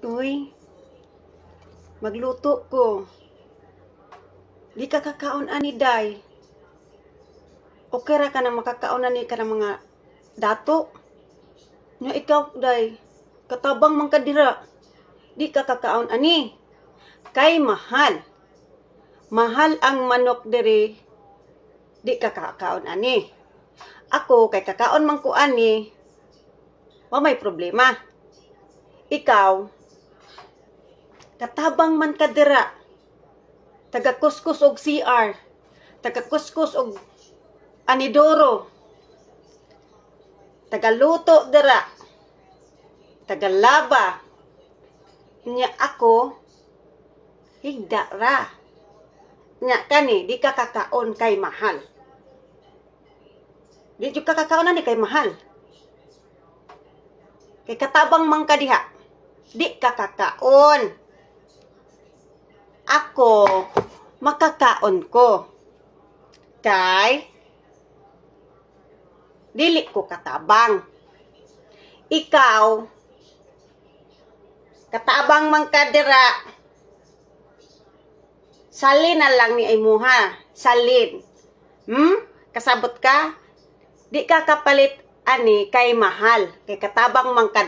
Uy, magluto ko. Di ka kakaon ani day. Okay ra ka na makakaon ani ka ng mga dato. Nya ikaw day, katabang man ka dira. Di ka kakaon ani. Kay mahal. Mahal ang manok diri. Di ka kakaon ani. Ako kay kakaon man ko ani. Wa may problema. Ikaw, katabang man ka dira. Taga kuskus og CR. Taga kuskus og anidoro. Taga luto dira. Taga laba. Nya ako, higda ra. Nya kani, di ka kakaon kay mahal. Di ka kakaon ni kay mahal. Kay katabang man ka diha. Di ka kakaon. Ako, makakaon ko. Kay, dili ko katabang. Ikaw, katabang man ka. Salin na lang ni imuha. Salin. Hmm? Kasabot ka? Di ka kapalit ani kay mahal. Kay katabang man ka.